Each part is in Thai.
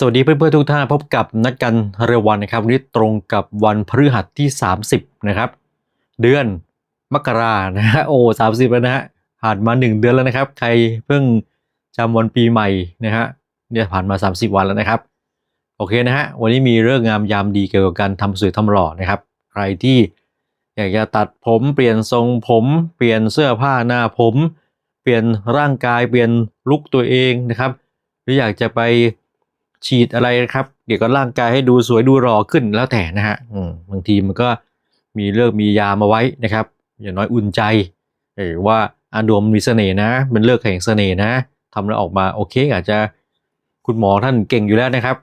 สวัสดีเพื่อนๆทุกท่านพบกับนัดกันเรวันนะครับวันนี้ตรงกับวันพฤหัสที่ 30 นะครับ เดือนมกรานะฮะโอ้สามสิบแล้วนะฮะผ่านมา 1 เดือนแล้วนะครับ ใครเพิ่งจำวันปีใหม่นะฮะเนี่ยผ่านมา 30 วันแล้วนะครับ โอเคนะฮะวันนี้มีเรื่องงามยามดีเกี่ยวกับการทำสวยทำหล่อนะครับ ใครที่อยากจะตัดผมเปลี่ยนทรงผมเปลี่ยนเสื้อผ้าหน้าผม เปลี่ยนร่างกายเปลี่ยนลุคตัวเองนะครับ หรืออยากจะไป ฉีดอะไรนะครับเกี่ยวกับร่างกายให้ดูสวยดูหล่อขึ้นแล้วแต่นะฮะบางทีมันก็มีเลิกมียามาไว้นะครับ อย่างน้อยอุ่นใจเออว่าอาดวมมีเสน่ห์นะเป็นเลิกแห่งเสน่ห์นะทำแล้วออกมาโอเค อาจจะคุณหมอท่านเก่งอยู่แล้วนะครับ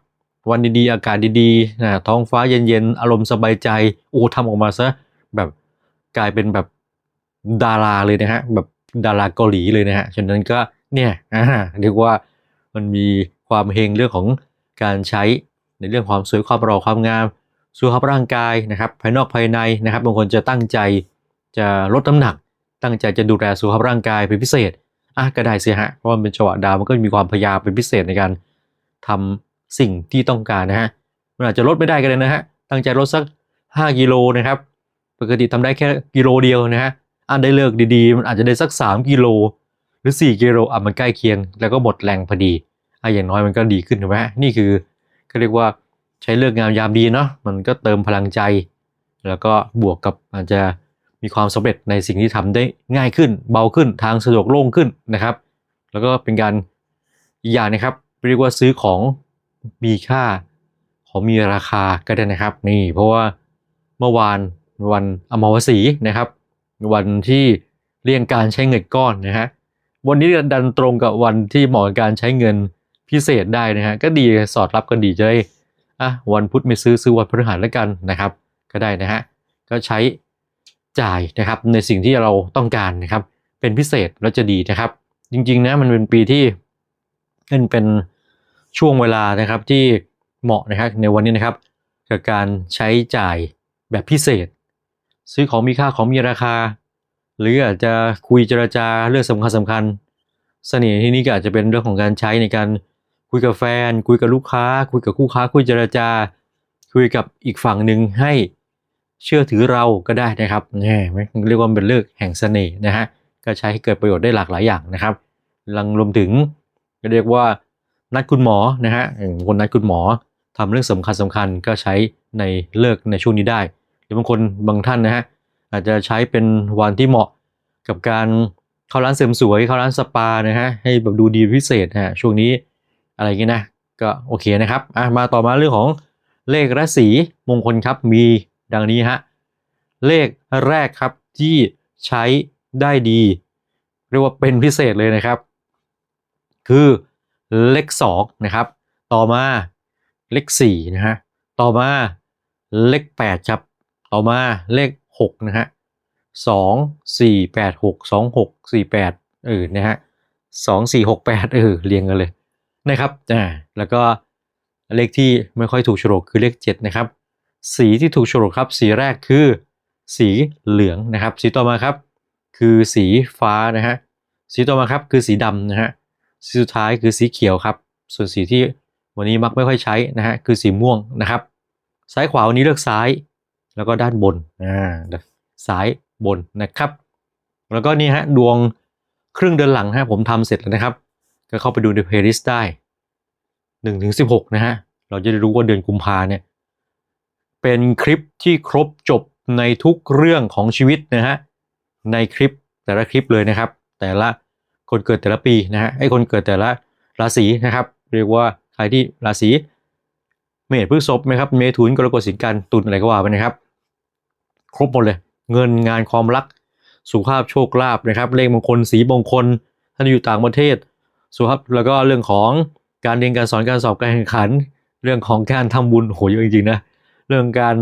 วันดีๆ อากาศดีๆนะท้องฟ้าเย็นๆ อารมณ์สบายใจ โอ้ทำออกมาซะแบบกลายเป็นแบบดาราเลยนะฮะแบบดาราเกาหลีเลยนะฮะฉะนั้นก็เนี่ยเรียกว่ามันมี ความเฮงเรื่องของการใช้ในเรื่องความสวยความหล่อความงามสุขภาพร่างกายนะครับ ภายนอกภายในนะครับบางคนจะตั้งใจจะลดน้ำหนัก ตั้งใจจะดูแลสุขภาพร่างกายเป็นพิเศษอะก็ได้สิฮะเพราะมันเป็นจังหวะดาวมันก็มีความพยายามเป็นพิเศษในการทำสิ่งที่ต้องการนะฮะมันอาจจะลดไม่ได้ก็ได้นะฮะตั้งใจลดสัก 5กิโลนะครับปกติทำได้แค่กิโลเดียวนะฮะอันได้เลิกดีๆ มันอาจจะได้สัก 3 กิโล หรือ 4 กิโลอะมันใกล้เคียง แล้วก็หมดแรงพอดี อะอย่างน้อยมันก็ดีขึ้นถูกไหมนี่คือเขาเรียกว่าใช้เลือกงามยามดีเนาะมันก็เติมพลังใจ แล้วก็บวกกับอาจจะมีความสำเร็จในสิ่งที่ทำได้ง่ายขึ้น เบาขึ้นทางสะดวกโล่งขึ้นนะครับ แล้วก็เป็นการอีกอย่างนะครับเรียกว่าซื้อของมีค่าของมีราคาก็ได้นะครับ นี่เพราะว่าเมื่อวานวันอมาวสีนะครับ วันที่เลี่ยงการใช้เงินก้อนนะฮะวันนี้ดันตรงกับวันที่เหมาะการใช้เงิน พิเศษได้นะฮะก็ดีสอดรับกันดีจะได้อะวันพุธไม่ซื้อซื้อวันพฤหัสแล้วกันนะครับ ก็ได้นะฮะก็ใช้จ่ายนะครับในสิ่งที่เราต้องการนะครับ เป็นพิเศษแล้วจะดีนะครับ จริงๆนะมันเป็นปีที่เป็นเป็นช่วงเวลานะครับที่เหมาะนะครับในวันนี้นะครับกับการใช้จ่ายแบบพิเศษ ซื้อของมีค่าของมีราคา หรืออาจจะคุยเจรจาเรื่องสำคัญสำคัญเสน่ห์ที่นี้ก็อาจจะเป็นเรื่องของการใช้ในการ คุยกับแฟน คุยกับลูกค้า คุยกับคู่ค้า คุยเจรจา คุยกับอีกฝั่งหนึ่งให้เชื่อถือเราก็ได้นะครับแน่ไหมเรียกว่าเป็นเลือกแห่งเสน่ห์นะฮะก็ใช้ให้เกิดประโยชน์ได้หลากหลายอย่างนะครับลังรวมถึงก็เรียกว่านัดคุณหมอนะฮะอย่างคนนัดคุณหมอทำเรื่องสำคัญสำคัญก็ใช้ในเลิกในช่วงนี้ได้ หรือบางคนบางท่านนะฮะอาจจะใช้เป็นวันที่เหมาะกับการเข้าร้านเสริมสวยเข้าร้านสปานะฮะให้แบบดูดีพิเศษฮะช่วงนี้ อะไรเงี้ยนะ ก็โอเคนะครับอะมาต่อมาเรื่องของเลขและสีมงคลครับมีดังนี้ฮะเลขแรกครับที่ใช้ได้ดี เรียกว่าเป็นพิเศษเลยนะครับ คือเลข2นะครับ ต่อมาเลข4นะฮะต่อมาเลข8ครับ ต่อมาเลข6นะฮะสองสี่แปดหกสองหกสี่แปดเออนะฮะสองสี่หกแปดเออเรียงกันเลย นะครับอ่าแล้วก็เลขที่ไม่ค่อยถูกโฉลกคือเลขเจ็ดนะครับ สีที่ถูกโฉลกครับ สีแรกคือ สีเหลืองนะครับ สีต่อมาครับ คือสีฟ้านะฮะสีต่อมาครับคือสีดำนะฮะสีสุดท้ายคือสีเขียวครับ ส่วนสีที่วันนี้มักไม่ค่อยใช้นะฮะคือสีม่วงนะครับ ซ้ายขวาวันนี้เลือกซ้าย แล้วก็ด้านบนอ่าซ้ายบนนะครับ แล้วก็นี่ฮะดวงครึ่งเดือนหลังฮะผมทำเสร็จแล้วนะครับ ก็เข้าไปดูในเพลย์ลิสต์ได้หนึ่งถึงสิบหกนะฮะ เราจะได้รู้ว่าเดือนกุมภาเนี่ย เป็นคลิปที่ครบจบในทุกเรื่องของชีวิตนะฮะ ในคลิปแต่ละคลิปเลยนะครับ แต่ละคนเกิดแต่ละปีนะฮะไอ้คนเกิดแต่ละราศีนะครับ เรียกว่าใครที่ราศีเมษพฤษภนะครับ เมถุนกรกฎสิงห์กันตุลอะไรก็ว่าไปนะครับ ครบหมดเลย เงินงานความรักสุขภาพโชคลาภนะครับ เลขมงคลสีมงคลท่านอยู่ต่างประเทศ สุขภาพแล้วก็เรื่องของการเรียนการสอนการสอบการแข่งขัน เรื่องของการทำบุญโหเยอะจริงๆนะเรื่องการ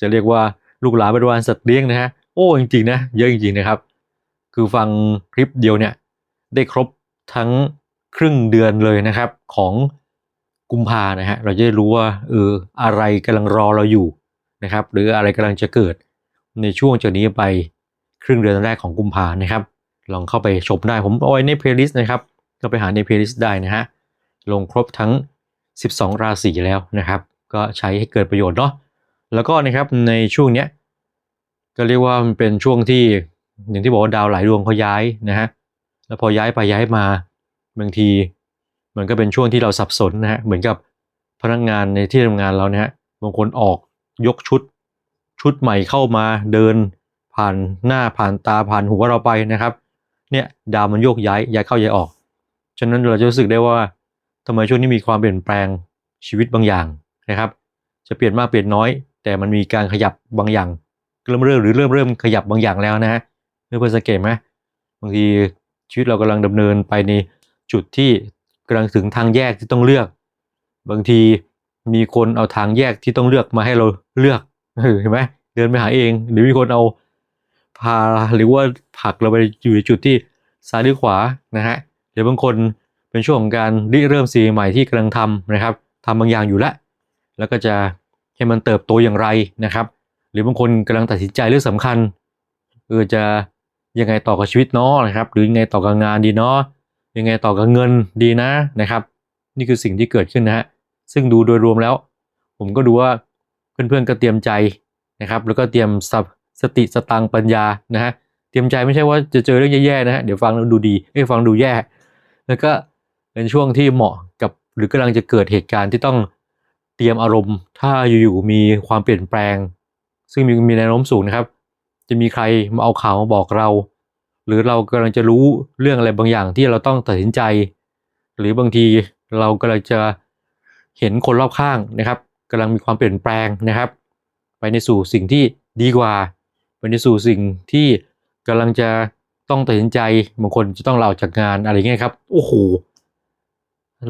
จะเรียกว่าลูกหลานบริวารสัตว์เลี้ยงนะฮะโอ้จริงๆนะเยอะจริงๆนะครับ คือฟังคลิปเดียวเนี่ยได้ครบทั้งครึ่งเดือนเลยนะครับของกุมภานะฮะเราจะได้รู้ว่าเอออะไรกำลังรอเราอยู่นะครับ หรืออะไรกำลังจะเกิดในช่วงจากนี้ไปครึ่งเดือนแรกของกุมภานะครับ ลองเข้าไปชมได้ผมเอาไว้ในเพลย์ลิสต์นะครับ ก็ไปหาในเพลย์ลิสต์ได้นะฮะ ลงครบทั้ง 12 ราศีแล้วนะครับ ก็ใช้ให้เกิดประโยชน์เนาะ แล้วก็นะครับในช่วงเนี้ยก็เรียกว่ามันเป็นช่วงที่อย่างที่บอกว่าดาวหลายดวงเขาย้ายนะฮะ แล้วพอย้ายไปย้ายมาบางทีมันก็เป็นช่วงที่เราสับสนนะฮะ เหมือนกับพนักงานในที่ทำงานเราเนี่ยฮะ บางคนออกยกชุด ชุดใหม่เข้ามาเดินผ่านหน้าผ่านตาผ่านหัวเราไปนะครับ เนี่ยดาวมันโยกย้ายย้ายเข้าย้ายออก ฉะนั้นเราจะรู้สึกได้ว่าทำไมช่วงนี้มีความเปลี่ยนแปลงชีวิตบางอย่างนะครับ จะเปลี่ยนมากเปลี่ยนน้อย แต่มันมีการขยับบางอย่างเริ่มเริ่มหรือเริ่มเริ่มขยับบางอย่างแล้วนะฮะเพื่อนๆสังเกตไหมบางทีชีวิตเรากำลังดำเนินไปในจุดที่กำลังถึงทางแยกที่ต้องเลือก บางทีมีคนเอาทางแยกที่ต้องเลือกมาให้เราเลือกเห็นไหมเดินไปหาเอง หรือมีคนเอา พาหรือว่าผักเราไปอยู่ในจุดที่ซ้ายหรือขวานะฮะหรือบางคนเป็นช่วงของการริเริ่มสิ่งใหม่ที่กำลังทำนะครับทำบางอย่างอยู่แล้วแล้วก็จะให้มันเติบโตอย่างไรนะครับ หรือบางคนกำลังตัดสินใจเรื่องสำคัญเออจะยังไงต่อกับชีวิตเนาะนะครับ หรือยังไงต่อกับงานดีเนาะยังไงต่อกับเงินดีนะนะครับ นี่คือสิ่งที่เกิดขึ้นนะฮะซึ่งดูโดยรวมแล้ว ผมก็ดูว่าเพื่อนๆก็เตรียมใจนะครับ แล้วก็เตรียมสติ สติสตังปัญญานะฮะเตรียมใจไม่ใช่ว่าจะเจอเรื่องแย่ๆนะฮะเดี๋ยวฟังแล้วดูดีเอ้ฟังดูแย่ แล้วก็เป็นช่วงที่เหมาะกับหรือกำลังจะเกิดเหตุการณ์ที่ต้องเตรียมอารมณ์ ถ้าอยู่ๆมีความเปลี่ยนแปลง ซึ่งมีมีแนวโน้มสูงนะครับ จะมีใครมาเอาข่าวมาบอกเรา หรือเรากำลังจะรู้เรื่องอะไรบางอย่างที่เราต้องตัดสินใจ หรือบางทีเรากำลังจะเห็นคนรอบข้างนะครับกำลังมีความเปลี่ยนแปลงนะครับ ไปในสู่สิ่งที่ดีกว่า ไปในสู่สิ่งที่กำลังจะต้องตัดสินใจบางคนจะต้องลาออกจากงานอะไรเงี้ยครับโอ้โห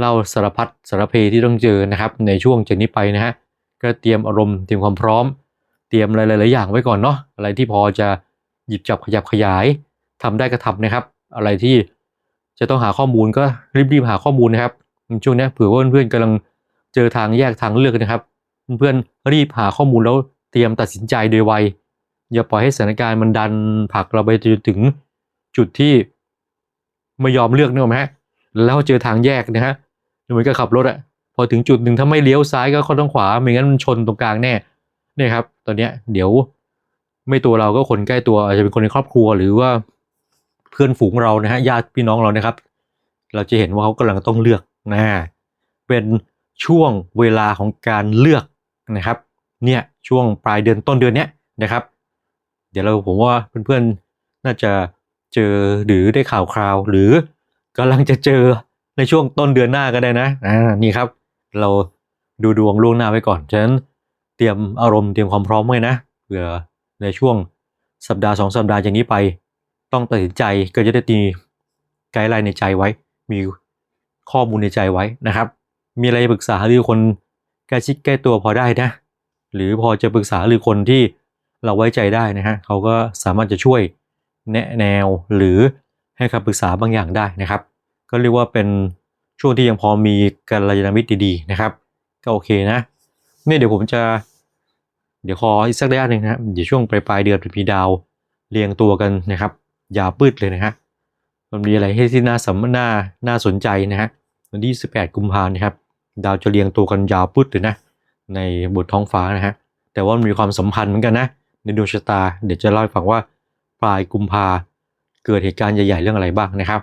เราสารพัดสารเพที่ต้องเจอนะครับ ในช่วงจากนี้ไปนะฮะก็เตรียมอารมณ์เตรียมความพร้อม เตรียมอะไรหลายๆอย่างไว้ก่อนเนาะอะไรที่พอจะหยิบจับขยับขยายทำได้ก็ทำนะครับ อะไรที่จะต้องหาข้อมูลก็รีบๆหาข้อมูลนะครับช่วงนี้เผื่อว่าเพื่อนๆกำลังเจอทางแยกทางเลือกนะครับ เพื่อนๆรีบหาข้อมูลแล้วเตรียมตัดสินใจโดยไว อย่าปล่อยให้สถานการณ์มันดันผลักเราไปจนถึงจุดที่ไม่ยอมเลือกนึกออกไหมฮะแล้วเจอทางแยกนะฮะเหมือนกับขับรถอะพอถึงจุดหนึ่งถ้าไม่เลี้ยวซ้ายก็ข้าทางขวาไม่งั้นมันชนตรงกลางแน่เนี่ยครับ ตอนเนี้ยเดี๋ยวไม่ตัวเราก็คนใกล้ตัวอาจจะเป็นคนในครอบครัวหรือว่าเพื่อนฝูงเรานะฮะญาติพี่น้องเรานะครับ เราจะเห็นว่าเขากำลังต้องเลือกนะเป็นช่วงเวลาของการเลือกนะครับ เนี่ยช่วงปลายเดือนต้นเดือนเนี้ยนะครับ ดี๋ยวเราผมว่าเพื่อนๆน่าจะเจอหรือได้ข่าวคราว หรือกำลังจะเจอในช่วงต้นเดือนหน้าก็ได้นะอ่านี่ครับ เราดูดวงล่วงหน้าไว้ก่อนฉะนั้นเตรียมอารมณ์เตรียมความพร้อมไว้นะเผื่อในช่วงสัปดาห์สองสัปดาห์จากนี้ไป ต้องตัดสินใจก็จะได้ตีไกด์ไลน์ในใจไว้ มีข้อมูลในใจไว้นะครับ มีอะไรปรึกษาหรือคนใกล้ชิดใกล้ตัวพอได้นะ หรือพอจะปรึกษาหรือคนที่ เราไว้ใจได้นะฮะเขาก็สามารถจะช่วยแนะแนวหรือให้คำปรึกษาบางอย่างได้นะครับ ก็เรียกว่าเป็นช่วงที่ยังพอมีกัลยาณมิตรดีๆนะครับ ก็โอเคนะนี่เดี๋ยวผมจะ เดี๋ยวขออีกสักระยะหนึ่งนะเดี๋ยวช่วงปลายปลายเดือนมีดาวเรียงตัวกันนะครับยาวปืดเลยนะฮะมันมีอะไรให้ที่น่าสำน่าน่าสนใจนะฮะวันที่ 18 กุมภาพันธ์นะครับ ดาวจะเรียงตัวกันยาวปืดเลยนะในบทท้องฟ้านะฮะแต่ว่ามันมีความสัมพันธ์เหมือนกันนะ ในดวงชะตา เดี๋ยวจะเล่าให้ฟังว่าปลายกุมภาเกิดเหตุการณ์ใหญ่ๆเรื่องอะไรบ้างนะครับ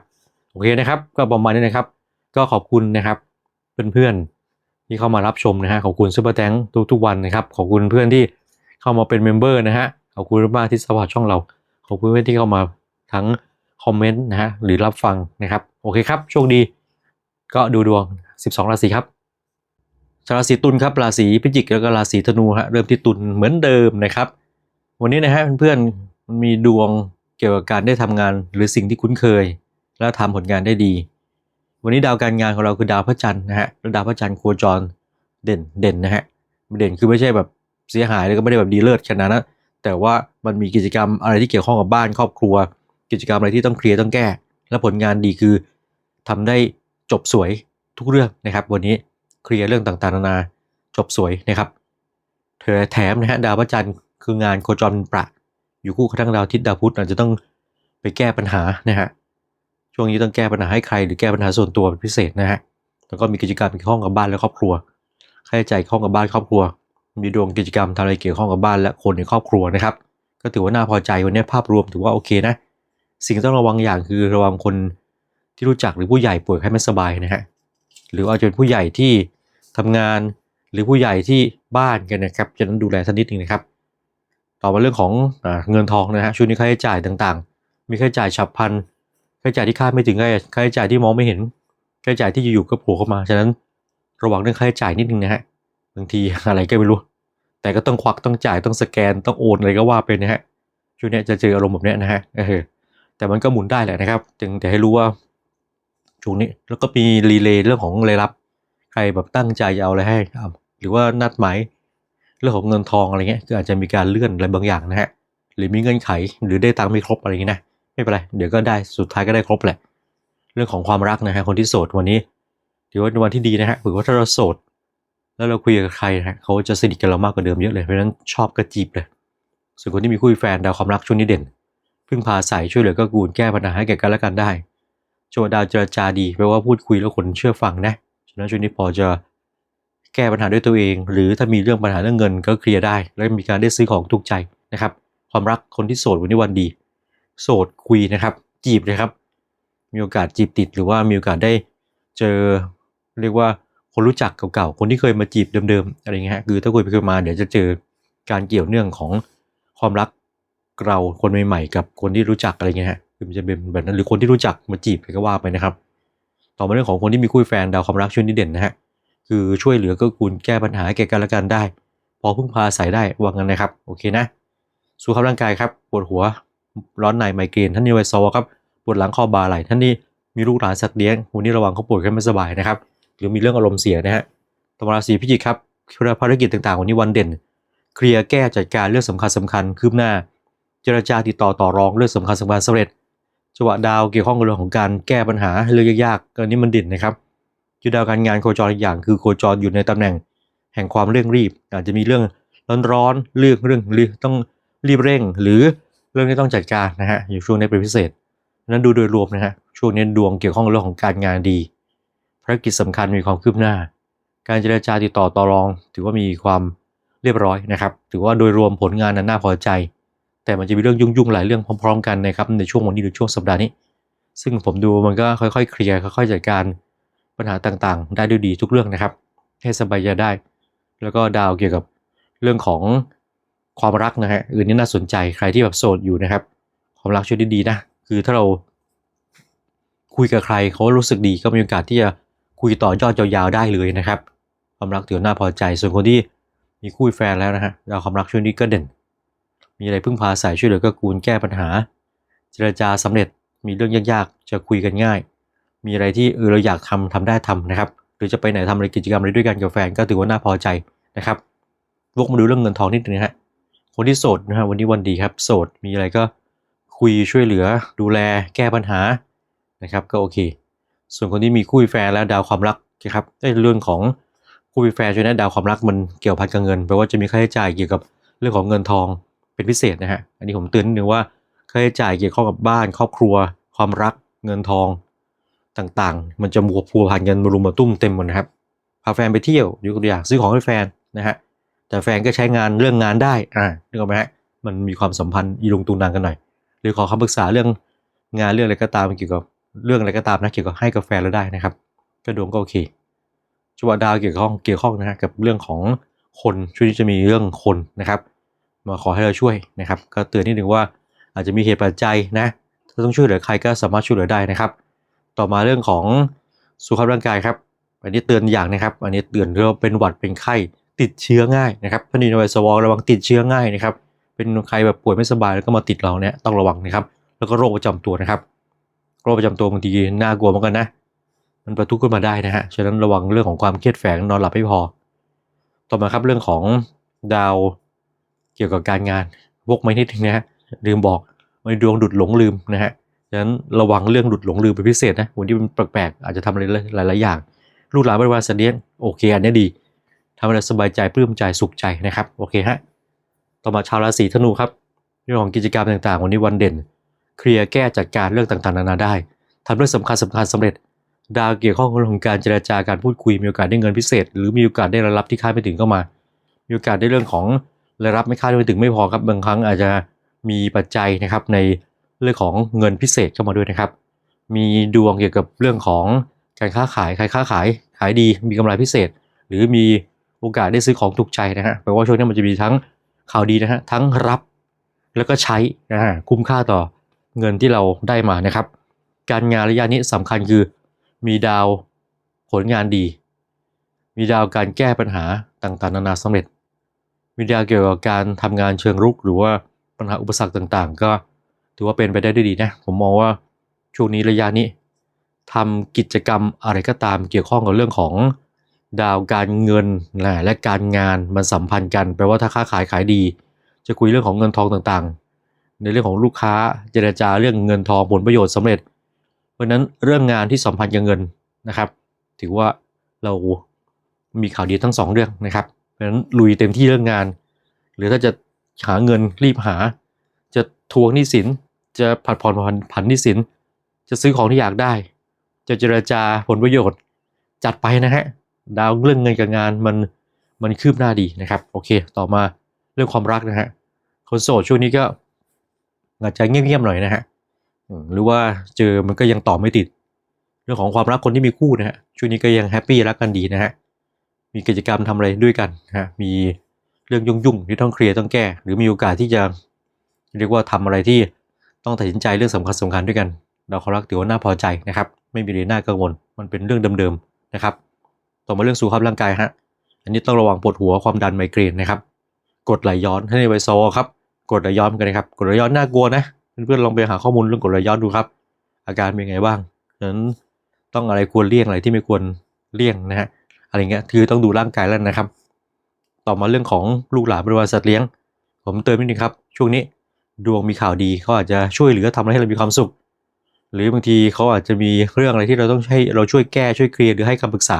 โอเคนะครับ ก็ประมาณนี้นะครับ ก็ขอบคุณนะครับ เพื่อนๆที่เข้ามารับชมนะฮะขอบคุณซูเปอร์แตงทุกๆวันนะครับขอบคุณเพื่อนที่เข้ามาเป็นเมมเบอร์นะฮะขอบคุณมากที่สมัครช่องเรา ขอบคุณเพื่อนที่เข้ามาทั้งคอมเมนต์นะฮะหรือรับฟังนะครับ โอเคครับโชคดี ก็ดูดวง 12 ราศีครับชาวราศีตุลครับราศีพิจิกแล้วก็ราศีธนูฮะเริ่มที่ตุลเหมือนเดิมนะครับ วันนี้นะฮะเพื่อนๆมันมีดวงเกี่ยวกับการได้ทำงานหรือสิ่งที่คุ้นเคย แล้วทำผลงานได้ดี วันนี้ดาวการงานของเราคือดาวพระจันทร์นะฮะแล้วดาวพระจันทร์โคจรเด่นเด่นนะฮะเด่นคือไม่ใช่แบบเสียหายแล้วก็ไม่ได้แบบดีเลิศขนาดนั้นแต่ว่ามันมีกิจกรรมอะไรที่เกี่ยวข้องกับบ้านครอบครัว กิจกรรมอะไรที่ต้องเคลียร์ต้องแก้ และผลงานดีคือทำได้จบสวยทุกเรื่องนะครับ วันนี้เคลียร์เรื่องต่างๆนานาจบสวยนะครับ เธอแถมนะฮะดาวพระจันทร์ คืองานโคจรเป็นประ อยู่คู่กับทั้งดาวทิตย์ดาวพุธอาจจะต้องไปแก้ปัญหานะฮะช่วงนี้ต้องแก้ปัญหาให้ใคร หรือแก้ปัญหาส่วนตัวเป็นพิเศษนะฮะแล้วก็มีกิจกรรมเกี่ยวข้องกับบ้านและครอบครัวค่าใช้จ่ายข้องกับบ้านครอบครัว มีดวงกิจกรรมทำอะไรเกี่ยวข้องกับบ้านและคนในครอบครัวนะครับ ก็ถือว่าน่าพอใจวันนี้ภาพรวมถือว่าโอเคนะ สิ่งต้องระวังอย่างคือระวังคนที่รู้จักหรือผู้ใหญ่ป่วยไข้ไม่สบายนะฮะหรืออาจจะเป็นผู้ใหญ่ที่ทำงานหรือผู้ใหญ่ที่บ้านกันนะครับจะต้องดูแลสักนิดหนึงนะครับ ต่อมาเรื่องของอเงินทองนะฮะช่วงนี้ค่าใช้จ่ายต่างๆ มีค่าใช้จ่ายฉับพลันค่าใช้จ่ายที่คาดไม่ถึงค่าใช้จ่ายที่มองไม่เห็นค่าใช้จ่ายที่อยู่ๆก็โผล่เข้ามาฉะนั้นระวังเรื่องค่าใช้จ่ายนิดนึงนะฮะบางทีอะไรก็ไม่รู้ แต่ก็ต้องควักต้องจ่ายต้องสแกนต้องโอนอะไรก็ว่าไปนะฮะช่วงนี้จะเจออารมณ์แบบนี้นะฮะเออแต่มันก็หมุนได้แหละนะครับ จึงแต่ให้รู้ว่าช่วงนี้แล้วก็มีรีเลย์เรื่องของรายรับ ใครแบบตั้งใจจะเอาอะไรให้หรือว่านัดหมาย เรื่องของเงินทองอะไรเงี้ยก็อาจจะมีการเลื่อนอะไรบางอย่างนะฮะหรือมีเงื่อนไขหรือได้ตังค์ไม่ครบอะไรอย่างงี้นะไม่เป็นไรเดี๋ยวก็ได้สุดท้ายก็ได้ครบแหละ เรื่องของความรักนะฮะคนที่โสดวันนี้ถือว่าเป็นวันที่ดีนะฮะถือว่าถ้าเราโสด แล้วเราคุยกับใครนะฮะเขาจะสนิทกับเรามากกว่าเดิมเยอะเลยเพราะฉะนั้นชอบก็จีบเลยส่วนคนที่มีคู่แฟนดาวความรักช่วงนี้เด่นพึ่งพาใส่ช่วยเหลือก็กูลแก้ปัญหาให้แก่กันและกันได้จังหวดาวเจรจาดีแปลว่าพูดคุยแล้วคนเชื่อฟังนะฉะนั้นช่วงนี้พอจะ แก้ปัญหาด้วยตัวเอง หรือถ้ามีเรื่องปัญหาเรื่องเงินก็เคลียร์ได้ แล้วมีการได้ซื้อของถูกใจนะครับ ความรักคนที่โสดวันนี้วันดี โสดคุยนะครับ จีบเลยครับ มีโอกาสจีบติดหรือว่ามีโอกาสได้เจอเรียกว่าคนรู้จักเก่าๆ คนที่เคยมาจีบเดิมๆ อะไรเงี้ยฮะคือถ้าคุยไปคุยมาเดี๋ยวจะเจอการเกี่ยวเนื่องของความรักเราคนใหม่ๆ กับคนที่รู้จักอะไรเงี้ยฮะคือมันจะเป็นแบบนั้นหรือคนที่รู้จักมาจีบก็ว่าไปนะครับ ต่อมาเรื่องของคนที่มีคู่แฟนดาวความรักช่วงนี้เด่นนะฮะ คือช่วยเหลือก็กูลแก้ปัญหาแก่กันและกันได้ พอพึ่งพาใส่ได้วางกันนะครับ โอเคนะสุขภาพร่างกายครับปวดหัวร้อนในไมเกรนท่านนี้ไวซอครับปวดหลังคอบ่าไหล่ท่านนี้มีลูกหลานสัตว์เลี้ยงวันนี้ระวังเขาป่วยกันไม่สบายนะครับหรือมีเรื่องอารมณ์เสียนะฮะตมราศีพิจิกครับภารกิจต่างๆ วันนี้วันเด่น เคลียร์แก้จัดการเรื่องสำคัญสำคัญคืบหน้า เจรจาติดต่อต่อรองเรื่องสำคัญสำคัญสำเร็จจังหวะดาวเกี่ยวข้องกับเรื่องของการแก้ปัญหาเรื่องยากๆอันนี้มันเด่นนะครับ จุดดาวการงานโคจรอีกอย่างคือโคจรอยู่ในตำแหน่งแห่งความเร่งรีบ อาจจะมีเรื่องร้อนๆเรื่องเรื่องหรือต้องรีบเร่ง หรือเรื่องที่ต้องจัดการนะฮะอยู่ช่วงนี้เป็นพิเศษนั้นดูโดยรวมนะฮะช่วงนี้ดวงเกี่ยวข้องเรื่องของการงานดีภารกิจสำคัญมีความคืบหน้า การเจรจาติดต่อต่อรอง ถือว่ามีความเรียบร้อยนะครับ ถือว่าโดยรวมผลงานนั้นน่าพอใจ แต่มันจะมีเรื่องยุ่งๆหลายเรื่องพร้อม ๆ กันนะครับในช่วงวันนี้หรือช่วงสัปดาห์นี้ ซึ่งผมดูมันก็ค่อยๆ เคลียร์ค่อยๆจัดการ ปัญหาต่างๆ ได้ด้วยดีทุกเรื่องนะครับ ให้สบายใจได้ แล้วก็ดาวเกี่ยวกับเรื่องของความรักนะฮะอื่นนี่น่าสนใจใครที่แบบโสดอยู่นะครับ ความรักช่วยได้ดีนะคือถ้าเราคุยกับใครเขารู้สึกดีก็มีโอกาสที่จะคุยต่อยอดยาวๆได้เลยนะครับ ความรักถือว่าน่าพอใจ ส่วนคนที่มีคู่แฟนแล้วนะฮะดาวความรักช่วงนี้ก็เด่น มีอะไรพึ่งพาใส่ช่วยเหลือก็กูลแก้ปัญหา เจรจาสำเร็จมีเรื่องยากๆจะคุยกันง่าย มีอะไรที่เออเราอยากทำทำได้ทำนะครับ หรือจะไปไหนทำอะไรกิจกรรมอะไรด้วยกันกับแฟนก็ถือว่าน่าพอใจนะครับวกมาดูเรื่องเงินทองนิดนึงฮะคนที่โสดนะฮะวันนี้วันดีครับโสดมีอะไรก็คุยช่วยเหลือ ดูแลแก้ปัญหานะครับก็โอเค ส่วนคนที่มีคู่แฟนแล้วดาวความรักนะครับในเรื่องของคู่แฟนช่วงนี้ดาวความรักมันเกี่ยวพันกับเงินแปลว่าจะมีค่าใช้จ่ายเกี่ยวกับเรื่องของเงินทองเป็นพิเศษนะฮะอันนี้ผมเตือนนิดนึงว่าค่าใช้จ่ายเกี่ยวข้องกับบ้าน ครอบครัว ความรักเงินทอง ต่างๆ มันจะมัวพัวพันกันมารุมมาตุ้มเต็มหมดนะครับ พาแฟนไปเที่ยวยกตัวอย่างซื้อของให้แฟนนะฮะ แต่แฟนก็ใช้งานเรื่องงานได้ อ่านึกออกไหมฮะ มันมีความสัมพันธ์อีลงตุงนางกันหน่อย หรือขอคำปรึกษาเรื่องงานเรื่องอะไรก็ตามเกี่ยวกับเรื่องอะไรก็ตามนะเกี่ยวกับให้กาแฟเราได้นะครับก็ดวงก็โอเคจังหวะดาวเกี่ยวข้องเกี่ยวข้องนะฮะกับเรื่องของคนช่วงนี้จะมีเรื่องคนนะครับ มาขอให้เราช่วยนะครับ ก็เตือนนิดนึงว่าอาจจะมีเหตุปัจจัยนะถ้าต้องช่วยเหลือใครก็สามารถช่วยเหลือได้นะครับ ต่อมาเรื่องของสุขภาพร่างกายครับ อันนี้เตือนอย่างนะครับ อันนี้เตือนเรื่องเป็นหวัดเป็นไข้ติดเชื้อง่ายนะครับท่านนี้ในวัยสวอระวังติดเชื้อง่ายนะครับ เป็นใครแบบป่วยไม่สบายแล้วก็มาติดเราเนี่ยต้องระวังนะครับ แล้วก็โรคประจำตัวนะครับ โรคประจำตัวบางทีน่ากลัวเหมือนกันนะ มันประทุขึ้นมาได้นะฮะ ฉะนั้นระวังเรื่องของความเครียดแฝงนอนหลับไม่พอ ต่อมาครับเรื่องของดาวเกี่ยวกับการงานวกไม่นิดนึงนะฮะลืมบอกมันดวงดุดหลงลืมนะฮะ ฉะนั้นระวังเรื่องดุดหลงลืมเป็นพิเศษนะวันที่มันแปลกๆอาจจะทำอะไรหลายๆอย่างลูกหลานบริวารเสดียงโอเคอันนี้ดีทำให้เรสบายใจปลื้มใจสุขใจนะครับโอเคฮะต่อมาชาวราศีธนูครับเรื่องของกิจกรรมต่างๆ วันนี้วันเด่น เคลียร์แก้จัดการเรื่องต่างๆ นานาได้ทำเรื่องสำคัญสำคัญสำเร็จ ดาวเกี่ยวข้องกับเรื่องของการเจรจาการพูดคุยมีโอกาสได้เงินพิเศษ หรือมีโอกาสได้รายรับที่คาดไม่ถึงเข้ามา มีโอกาสได้เรื่องของรายรับไม่คาดไม่ถึงไม่พอครับบางครั้งอาจจะมีปัจจัยนะครับใน เรื่องของเงินพิเศษเข้ามาด้วยนะครับ มีดวงเกี่ยวกับเรื่องของการค้าขายใครค้าขายขายดีมีกำไรพิเศษ หรือมีโอกาสได้ซื้อของถูกใจนะฮะแปลว่าช่วงนี้มันจะมีทั้งข่าวดีนะฮะทั้งรับแล้วก็ใช้นะฮะคุ้มค่าต่อเงินที่เราได้มานะครับ การงานระยะนี้สำคัญคือมีดาวผลงานดี มีดาวการแก้ปัญหาต่างๆ นานาสำเร็จ มีดาวเกี่ยวกับการทำงานเชิงรุก หรือว่าปัญหาอุปสรรคต่างๆ ก็ ถือว่าเป็นไปได้ด้วยดีนะ ผมมองว่าช่วงนี้ระยะนี้ทำกิจกรรมอะไรก็ตามเกี่ยวข้องกับเรื่องของดาวการเงินนะและการงานมันสัมพันธ์กันแปลว่าถ้าค้าขายขายดี จะคุยเรื่องของเงินทองต่างๆ ในเรื่องของลูกค้าเจรจาเรื่องเงินทองผลประโยชน์สำเร็จ เพราะนั้นเรื่องงานที่สัมพันธ์กับเงินนะครับ ถือว่าเรามีข่าวดีทั้งสองเรื่องนะครับ เพราะฉะนั้นลุยเต็มที่เรื่องงาน หรือถ้าจะหาเงินรีบหา จะทวงหนี้สิน จะผัดผ่อนผ่อนผันนี้สิน จะซื้อของที่อยากได้ จะเจรจาผลประโยชน์ จัดไปนะฮะ ดาวเรื่องเงินกับงานมันมันคืบหน้าดีนะครับ โอเค ต่อมาเรื่องความรักนะฮะ คนโสดช่วงนี้ก็อาจจะเงียบๆหน่อยนะฮะหรือว่าเจอมันก็ยังตอบไม่ติด เรื่องของความรักคนที่มีคู่นะฮะช่วงนี้ก็ยังแฮปปี้รักกันดีนะฮะมีกิจกรรมทำอะไรด้วยกันนะฮะมีเรื่องยุ่งๆที่ต้องเคลียร์ต้องแก้ หรือมีโอกาสที่จะเรียกว่าทำอะไรที่ ต้องตัดสินใจเรื่องสำคัญสำคัญด้วยกันดาเคราะห์รักถือว่าน่าพอใจนะครับ ไม่มีเลยน่ากังวล มันเป็นเรื่องเดิมๆนะครับ ต่อมาเรื่องสุขภาพร่างกายฮะ อันนี้ต้องระวังปวดหัวความดันไมเกรนนะครับ กดไหลย้อนให้ในไวโซครับ กดไหลย้อนกันนะครับ กดไหลย้อนน่ากลัวนะเพื่อนๆลองไปหาข้อมูลเรื่องกดไหลย้อนดูครับ อาการเป็นไงบ้างฉะนั้นต้องอะไรควรเลี่ยงอะไรที่ไม่ควรเลี่ยงนะฮะ อะไรเงี้ย คือต้องดูร่างกายแล้วนะครับ ต่อมาเรื่องของลูกหลานบริวารสัตว์เลี้ยง ผมเติมนิดนึงครับ ช่วงนี้ ดวงมีข่าวดีเขาอาจจะช่วยเหลือทำให้เรามีความสุข หรือบางทีเขาอาจจะมีเรื่องอะไรที่เราต้องให้เราช่วยแก้ช่วยเคลียร์หรือให้คำปรึกษา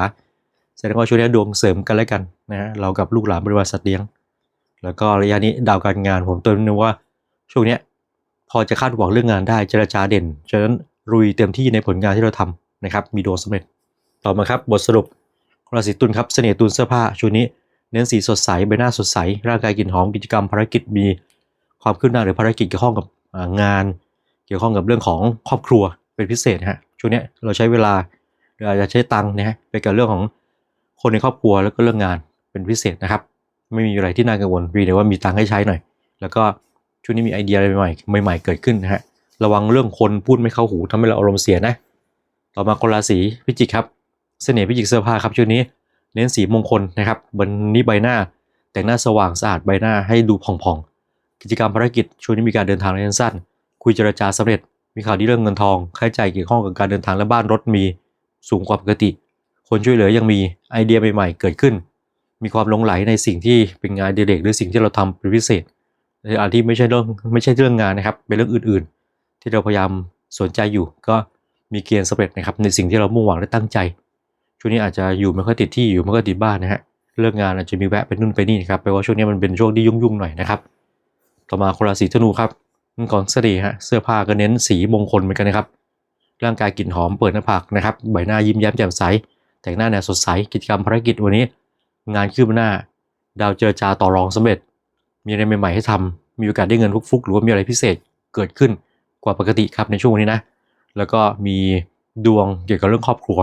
แสดงว่าช่วงนี้ดวงเสริมกันและกันนะฮะเรากับลูกหลานบริวารสัตว์เลี้ยง แล้วก็ระยะนี้ดาวการงานผมเติมนึงว่าช่วงนี้พอจะคาดหวังเรื่องงานได้เจรจาเด่นฉะนั้นรุยเต็มที่ในผลงานที่เราทำนะครับมีดวงสำเร็จต่อมาครับบทสรุปราศีตุลครับเสน่ห์ตุลเสื้อผ้าช่วงนี้เน้นสีสดใสใบหน้าสดใสร่างกายกลิ่นหอมกิจกรรมภารกิจมี ความคืบหน้าหรือภารกิจเกี่ยวข้องกับงาน เกี่ยวข้องกับเรื่องของครอบครัวเป็นพิเศษนะฮะช่วงนี้เราใช้เวลาหรืออาจจะใช้ตังค์นะฮะไปกับเรื่องของคนในครอบครัวแล้วก็เรื่องงานเป็นพิเศษนะครับ ไม่มีอะไรที่น่ากังวลวีแต่ว่ามีตังค์ให้ใช้หน่อย แล้วก็ช่วงนี้มีไอเดียอะไรใหม่ๆใหม่ๆเกิดขึ้นนะฮะระวังเรื่องคนพูดไม่เข้าหูทำให้เราอารมณ์เสียนะ ต่อมาคนราศีพิจิกครับ เสน่ห์พิจิกเสื้อผ้าครับช่วงนี้ เน้นสีมงคลนะครับบนนี้ใบหน้า แต่งหน้าสว่างสะอาดใบหน้าให้ดูผ่องๆ กิจกรรมภารกิจช่วงนี้มีการเดินทางระยะสั้น คุยเจรจาสำเร็จ มีข่าวดีเรื่องเงินทองค่าใช้จ่ายเกี่ยวข้องกับการเดินทางและบ้านรถมีสูงกว่าปกติ คนช่วยเหลือยังมีไอเดียใหม่ๆ เกิดขึ้น มีความหลงไหลในสิ่งที่เป็นงานอดิเรกหรือสิ่งที่เราทำเป็นพิเศษในอันที่ไม่ใช่เรื่องไม่ใช่เรื่องงานนะครับ เป็นเรื่องอื่นๆ ที่เราพยายามสนใจอยู่ ก็มีเกณฑ์สำเร็จนะครับในสิ่งที่เรามุ่งหวังและตั้งใจ ช่วงนี้อาจจะอยู่ไม่ค่อยติดที่อยู่ไม่ค่อยติดบ้านนะฮะเรื่องงานอาจจะมีแวะไปนู่นไปนี่นะครับแปลว่าช่วงนี้มันเป็นช่วงที่ยุ่งๆหน่อยนะครับ ต่อมาคนราศีธนูครับก่อนเสน่ห์ฮะ เสื้อผ้าก็เน้นสีมงคลเหมือนกันนะครับ ร่างกายกลิ่นหอมเปิดหน้าผากนะครับ ใบหน้ายิ้มแย้มแจ่มใส แต่งหน้าแนวสดใส กิจกรรมภารกิจวันนี้ งานคืบหน้า ดาวเจรจาต่อรองสำเร็จ มีอะไรใหม่ๆให้ทำมีโอกาสได้เงินฟุกๆหรือว่ามีอะไรพิเศษเกิดขึ้นกว่าปกติครับในช่วงนี้นะ แล้วก็มีดวงเกี่ยวกับเรื่องครอบครัว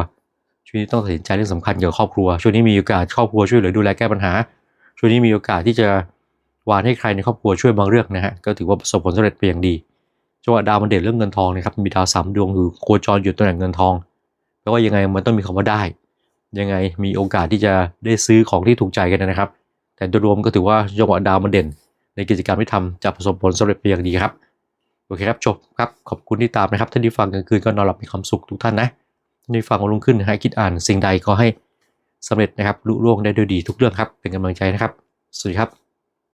ช่วงนี้ต้องตัดสินใจเรื่องสำคัญเกี่ยวกับครอบครัว ช่วงนี้มีโอกาสครอบครัวช่วยเหลือดูแลแก้ปัญหา ช่วงนี้มีโอกาสที่จะ วานให้ใครในครอบครัวช่วยบางเรื่องนะฮะก็ถือว่าประสบผลสำเร็จเป็นอย่างดีจังหวะดาวมันเด่นเรื่องเงินทองนะครับมีดาวสามดวงคือโคจรอยู่ตำแหน่งเงินทองแปลว่ายังไงมันต้องมีคำว่าได้ ยังไงมีโอกาสที่จะได้ซื้อของที่ถูกใจกันนะครับ แต่โดยรวมก็ถือว่าจังหวะดาวมันเด่น ในกิจกรรมที่ทำจะประสบผลสำเร็จเป็นอย่างดีครับโอเคครับจบครับขอบคุณที่ตามนะครับท่านที่ฟังกลางคืนก็นอนหลับมีความสุขทุกท่านนะท่านที่ฟังวันรุ่งขึ้นให้คิดอ่านสิ่งใดก็ให้สำเร็จนะครับลุล่วงได้ด้วยดีทุกเรื่องครับเป็นกำลังใจนะครับสวัสดีครับ